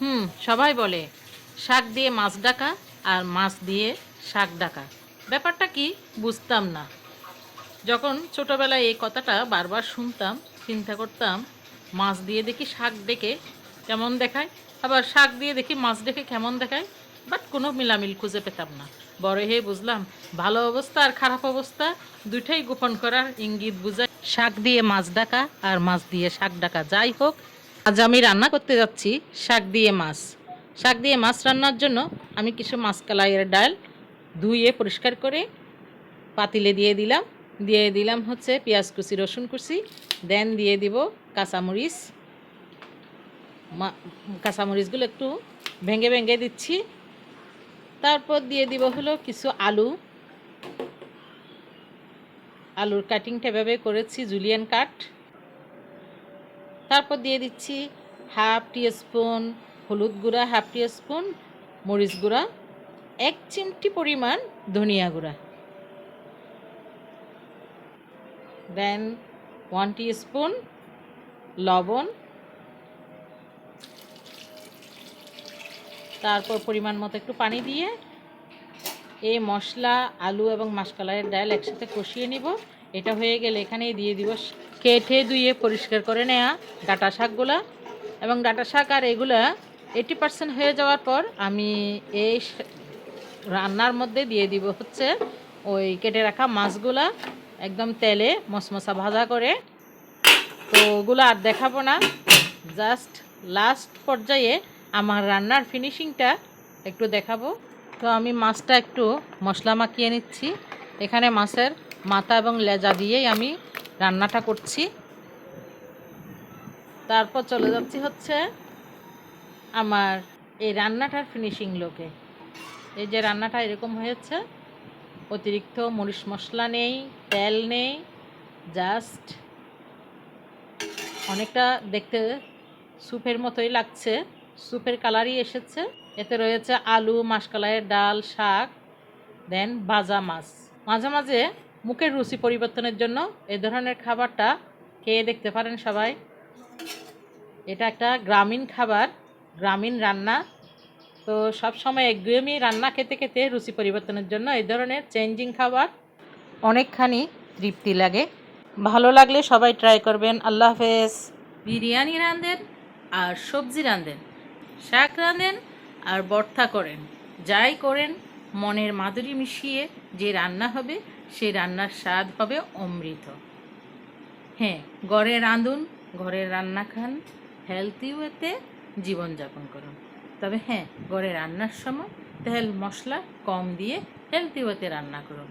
হুম, সবাই বলে, শাক দিয়ে মাছ ডাকা আর মাছ দিয়ে শাক ডাকা। ব্যাপারটা কি বুঝতাম না। যখন ছোটোবেলায় এই কথাটা বারবার শুনতাম, চিন্তা করতাম, মাছ দিয়ে দেখি শাক ডেকে কেমন দেখায়, আবার শাক দিয়ে দেখি মাছ ডেকে কেমন দেখায়, বাট কোনো মিলামিল খুঁজে পেতাম না। বড় হয়ে বুঝলাম, ভালো অবস্থা আর খারাপ অবস্থা দুইটাই গোপন করার ইঙ্গিত বুঝায়। শাক দিয়ে মাছ ডাকা আর মাছ দিয়ে শাক ডাকা, যাই হোক আজ আমি রান্না করতে যাচ্ছি শাক দিয়ে মাছ। শাক দিয়ে মাছ রান্নার জন্য আমি কিছু মাছ কালাইয়ের ডাল ধুয়ে পরিষ্কার করে পাতিলে দিয়ে দিলাম। দিয়ে দিলাম হচ্ছে পেঁয়াজ কুচি, রসুন কুচি, দেন দিয়ে দিব কাঁচামরিচ। কাঁচামরিচগুলো একটু ভেঙে ভেঙে দিচ্ছি। তারপর দিয়ে দিব হলো কিছু আলু। আলুর কাটিংটা এভাবে করেছি জুলিয়ান কাট তারপর দিয়ে দিচ্ছি হাফ টি স্পুন হলুদ গুঁড়া, হাফ টি স্পুন মরিচ গুঁড়া, এক চিমটি পরিমাণ ধনিয়া গুঁড়া। দেন ওয়ান টি স্পুন লবণ। তারপর পরিমাণ মতো একটু পানি দিয়ে এই মশলা, আলু এবং মাসকালাইয়ের ডাল একসাথে কষিয়ে নিব। এটা হয়ে গেলে এখানেই দিয়ে দিব কেটে ধুয়ে পরিষ্কার করে নেওয়া ডাটা শাকগুলা। এবং ডাটা শাক আর এগুলা এইটি পার্সেন্ট হয়ে যাওয়ার পর আমি এই রান্নার মধ্যে দিয়ে দিব হচ্ছে ওই কেটে রাখা মাছগুলা একদম তেলে মশমশা ভাজা করে। তো ওগুলো আর দেখাবো না। জাস্ট লাস্ট পর্যায়ে আমার রান্নার ফিনিশিংটা একটু দেখাবো। তো আমি মাছটা একটু মশলা মাখিয়ে নিচ্ছি। এখানে মাছের মাথা এবং লেজা দিয়েই আমি রান্নাটা করছি। তারপর চলে যাচ্ছি হচ্ছে আমার এই রান্নাটার ফিনিশিং লোকে। এই যে রান্নাটা এরকম হয়েছে, অতিরিক্ত মরিচ মশলা নেই, তেল নেই জাস্ট অনেকটা দেখতে স্যুপের মতোই লাগছে। স্যুপের কালারই এসেছে। এতে রয়েছে আলু মাসকলাইয়ের ডাল, শাক, দেন ভাজা মাছ। মাঝে মাঝে মুখের রুচি পরিবর্তনের জন্য এ ধরনের খাবারটা খেয়ে দেখতে পারেন সবাই। এটা একটা গ্রামীণ খাবার, গ্রামীণ রান্না। তো সব সময় একগুয়েমি রান্না খেতে খেতে রুচি পরিবর্তনের জন্য এই ধরনের চেঞ্জিং খাবার অনেকখানি তৃপ্তি লাগে। ভালো লাগলে সবাই ট্রাই করবেন। আল্লাহ হাফেজ। বিরিয়ানি রাঁধেন আর সবজি রাঁধেন। শাক রাঁধেন আর বর্থা করেন। যাই করেন, মনের মাধুরী মিশিয়ে যে রান্না হবে সেই রান্নার স্বাদ হবে অমৃত। হ্যাঁ ঘরে রাঁধুন ঘরের রান্না খান হেলথি ওয়েতে জীবনযাপন করুন। তবে হ্যাঁ ঘরে রান্নার সময় তেল মশলা কম দিয়ে হেলথি ওয়েতে রান্না করুন।